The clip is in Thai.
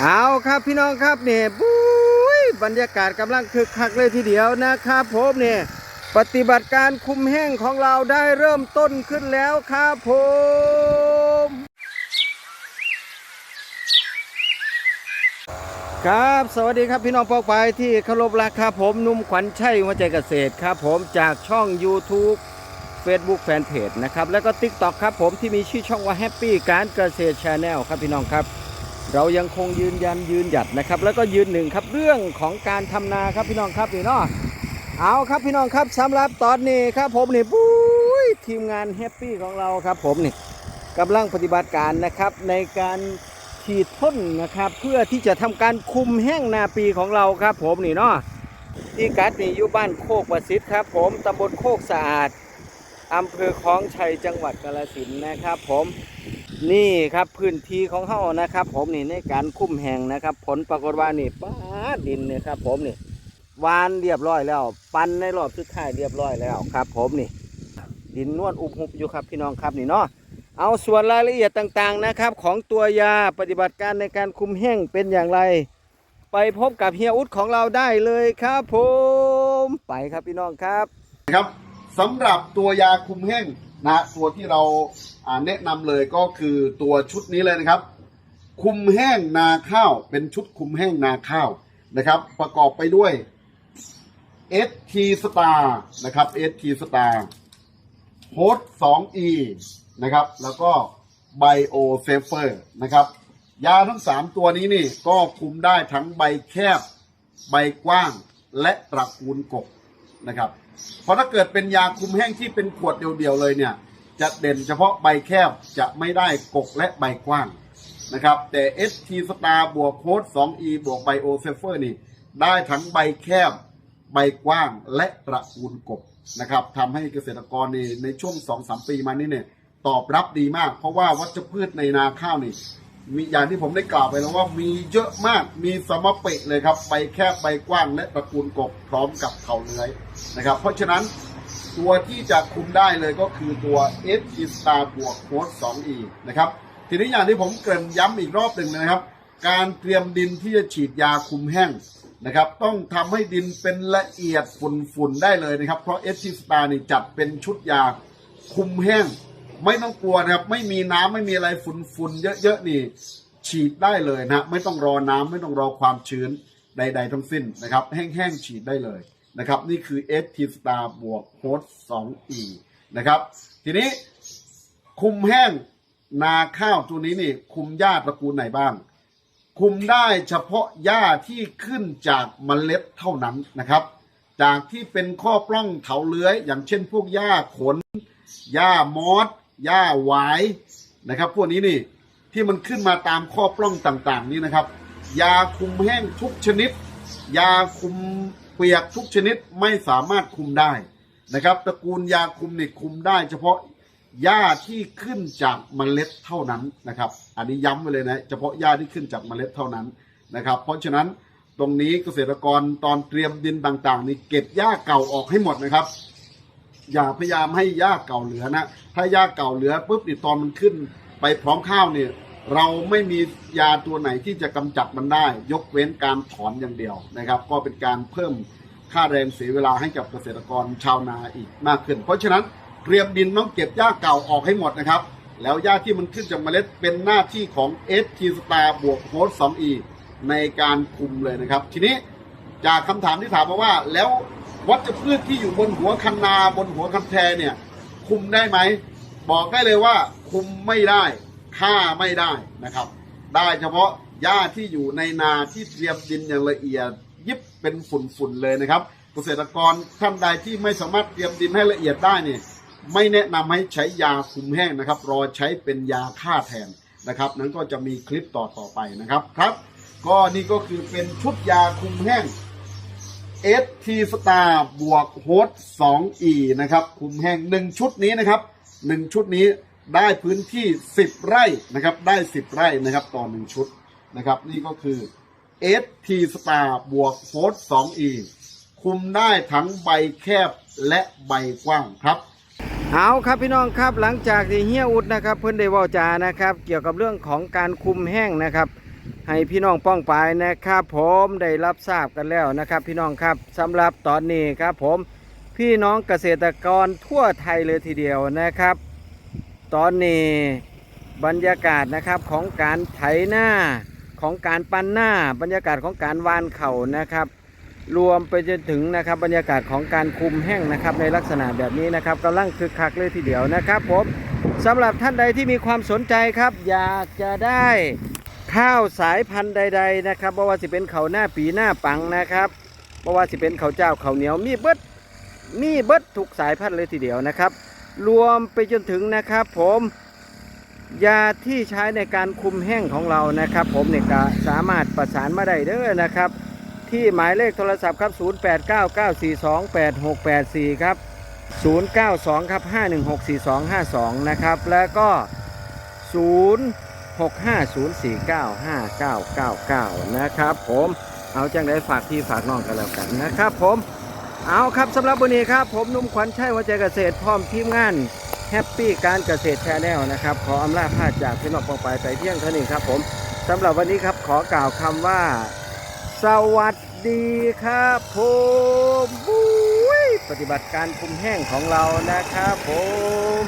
เอาครับพี่น้องครับเนี่ยบุ้ยบรรยากาศกำลังคึกคักเลยทีเดียวนะครับผมเนี่ยปฏิบัติการคุมแห้งของเราได้เริ่มต้นขึ้นแล้วครับผมครับสวัสดีครับพี่น้องปอกไปที่เคารพรักครับผมนุ่มขวัญชัยหัวใจเกษตรครับผมจากช่อง YouTube Facebook Fanpage นะครับ แล้วก็ TikTok ครับผมที่มีชื่อช่องว่า Happy การเกษตร Channel ครับพี่น้องครับ เรายังคงยืนยันยืนหยัดนะครับ แล้วก็ยืนหนึ่งครับเรื่องของการทำนาครับพี่น้องครับนี่เนาะเอาครับพี่น้องครับสำหรับตอนนี้ครับผมนี่ปุ้ยทีมงานแฮปปี้ของเราครับผมนี่กำลังปฏิบัติการนะครับในการฉีดพ่นนะครับ เพื่อที่จะทำการคุมแห้งนาปีของเราครับ ผมนี่เนาะที่กัดนี่อยู่บ้านโคกประสิทธิ์ครับ ผมตำบลโคกสะอาดอำเภอคลองชัยจังหวัดกาฬสินธุ์นะครับ ผม นี่ครับพื้นที่ของเขานะครับ ผมนี่ในการคุ้มแห่งนะครับ ผลปรากฏว่านี่ป้าดดินเนี่ยครับ ผมนี่วานเรียบร้อยแล้ว ปันในรอบสุดท้ายเรียบร้อยแล้วครับ ผมนี่ ดินนวลอุบหุบอยู่ครับพี่น้องครับนี่เนาะเอาส่วนรายละเอียดต่างๆนะครับ ของตัวยาปฏิบัติการในการคุมแห้งเป็นอย่างไร ไปพบกับเฮียอุดของเราได้เลยครับ ผม ไปครับพี่น้องครับครับสำหรับตัวยาคุมแห้ง นะตัวที่เราแนะนำเลยก็คือตัวชุดนี้เลยนะครับ คุมแห้งนาข้าวเป็นชุดคุมแห้งนาข้าวนะครับ ประกอบไปด้วย ST Star นะครับ ST Star โฮส 2E นะครับ แล้วก็ Bio Safer นะครับ ยาทั้ง 3 ตัวนี้นี่ก็คุมได้ทั้งใบแคบ ใบกว้างและตระกูลกบ นะครับเพราะถ้าเกิดเป็นยาคุมแห้งที่เป็นขวดเดียวๆเลยเนี่ย จะเด่นเฉพาะใบแคบจะไม่ได้กกและใบกว้างนะครับแต่ ST Star บวกโค้ด 2E บวกไบโอเซฟเฟอร์นี่ ได้ทั้งใบแคบ ใบกว้างและตระกูลกบนะครับทำให้เกษตรกรในในช่วง 2-3 ปีมานี้เนี่ย ตอบรับดีมาก เพราะว่าวัชพืชในนาข้าวนี่ มีอย่างที่ผมได้กล่าวไปแล้วว่ามีเยอะมากมีสมเปะเลยครับใบแคบใบกว้างและตระกูลกบพร้อมกับเขาเลื้อยนะครับ เพราะฉะนั้นตัวที่จะคุมได้เลยก็คือตัว s e Star บวกโค้ด 2E นะครับ ทีนี้อย่างที่ผมเกริ่นย้ำอีกรอบหนึ่งนะครับ การเตรียมดินที่จะฉีดยาคุมแห้งนะครับ ต้องทำให้ดินเป็นละเอียดฝุ่นๆได้เลยนะครับ เพราะ s e Star นี่จัดเป็นชุดยาคุมแห้ง ไม่ต้องกลัวนะครับ ไม่มีน้ำไม่มีอะไรฝุ่นๆเยอะๆนี่ ฉีดได้เลยนะไม่ต้องรอน้ำไม่ต้องรอความชื้นใด ๆ ทั้งสิ้นนะครับ แห้งๆฉีดได้เลยนะครับ นี่คือ s t Star บวกโค้ด 2E นะครับ ทีนี้คุมแห้งนาข้าวตัวนี้นี่ คุมหญ้าตระกูลไหนบ้าง คุมได้เฉพาะหญ้าที่ขึ้นจากเมล็ดเท่านั้นนะครับ จากที่เป็นข้อปล้องเถาเลื้อย อย่างเช่นพวกหญ้าขนหญ้ามอส หญ้าหวายนะครับ พวกนี้นี่ที่มันขึ้นมาตามข้อปล้องต่างๆ นี่นะครับ ยาคุมแห้งทุกชนิด ยาคุมเปียกทุกชนิดไม่สามารถคุมได้นะครับตระกูลยาคุมนี่คุมได้เฉพาะหญ้าที่ขึ้นจากเมล็ดเท่านั้นนะครับ อันนี้ย้ำไว้เลยนะเฉพาะหญ้าที่ขึ้นจากเมล็ดเท่านั้นนะครับ เพราะฉะนั้นตรงนี้เกษตรกรตอนเตรียมดินต่างๆนี่เก็บหญ้าเก่าออกให้หมดนะครับ อย่าพยายามให้หญ้าเก่าเหลือนะ ถ้าหญ้าเก่าเหลือปุ๊บนี่ตอนมันขึ้น ไปพร้อมข้าวเนี่ยเราไม่มียาตัวไหนที่จะกำจัดมันได้ ยกเว้นการถอนอย่างเดียวนะครับ ก็เป็นการเพิ่มค่าแรงเสียเวลาให้กับเกษตรกรชาวนาอีกมากขึ้น เพราะฉะนั้นเตรียมดินต้องเก็บหญ้าเก่าออกให้หมดนะครับ แล้วหญ้าที่มันขึ้นจากเมล็ดเป็นหน้าที่ของ s t Star บวกโค้ด 2E ในการคุมเลยนะครับ ทีนี้จากคำถามที่ถามมาว่าแล้ว วัชพืชที่อยู่บนหัวคันนาบนหัวคันแทเนี่ย คุมได้ไหม บอกได้เลยว่าคุมไม่ได้ฆ่าไม่ได้นะครับ ได้เฉพาะหญ้าที่อยู่ในนาที่เตรียมดินอย่างละเอียด ยิบเป็นฝุ่นๆเลยนะครับ เกษตรกรท่านใดที่ไม่สามารถเตรียมดินให้ละเอียดได้เนี่ยไม่แนะนำให้ใช้ยาคุมแห้งนะครับ รอใช้เป็นยาฆ่าแทนนะครับ นั้นก็จะมีคลิปต่อต่อๆไปนะครับครับ ก็นี่ก็คือเป็นชุดยาคุมแห้ง ST Star บวกโฮส 2E นะครับ คุมแห้งหนึ่งชุดนี้นะครับหนึ่งชุดนี้ได้พื้นที่ 10 ไร่นะครับ ได้ 10 ไร่นะครับต่อหนึ่งชุดนะครับ นี่ก็คือ ST Star บวกโฮส 2E คุมได้ทั้งใบแคบและใบกว้างครับเอาครับพี่น้องครับหลังจากที่เฮียอุดนะครับ เพิ่อนได้ว้าจานะครับ เกี่ยวกับเรื่องของการคุมแห้งนะครับ ให้พี่น้องป้องปายนะครับ ผมได้รับทราบกันแล้วนะครับ พี่น้องครับสำหรับตอนนี้ครับผมพี่น้องเกษตรกรทั่วไทยเลยทีเดียวนะครับ ตอนนี้บรรยากาศนะครับของการไถหน้าของการปั้นหน้า บรรยากาศของการวานเข่านะครับ รวมไปจนถึงนะครับบรรยากาศของการคุมแห้งนะครับ ในลักษณะแบบนี้นะครับกำลังคึกคักเลยทีเดียวนะครับผมสำหรับท่านใดที่มีความสนใจครับ อยากจะได้ ข้าวสายพันธุ์ใด ๆ นะครับเพราะว่าสิเป็นเขาหน้าปีหน้าปังนะครับเพราะว่าสิเป็นเขาเจ้าเขาเหนียวมีเบิดมีเบิดทุกสายพันธุ์เลยทีเดียวนะครับ รวมไปจนถึงนะครับ ผมยาที่ใช้ในการคุมแห้งของเรานะครับ ผมเนี่ยก็สามารถประสานมาได้เด้อนะครับ ที่หมายเลขโทรศัพท์ครับ 0899428684 ครับ 092 ครับ 5164252 นะครับ แล้วก็ 0 0650495999 นะครับผมเอาจังได้ฝากพี่ฝากน้องกันแล้วกันนะครับผมเอาครับสำหรับวันนี้ครับ ผมนุ่มขวัญชัยหัจเกษตรพร้อมทีมงานแฮปปี้การเกษตรแชนแนลนะครับขออำลาพาจากพี่น้องปองไปไปเที่ยงเท่านี้ครับผมสำหรับวันนี้ครับขอกล่าวคำว่า สวัสดีครับผมบุ้ยปฏิบัติการคุมแห้งของเรานะครับผม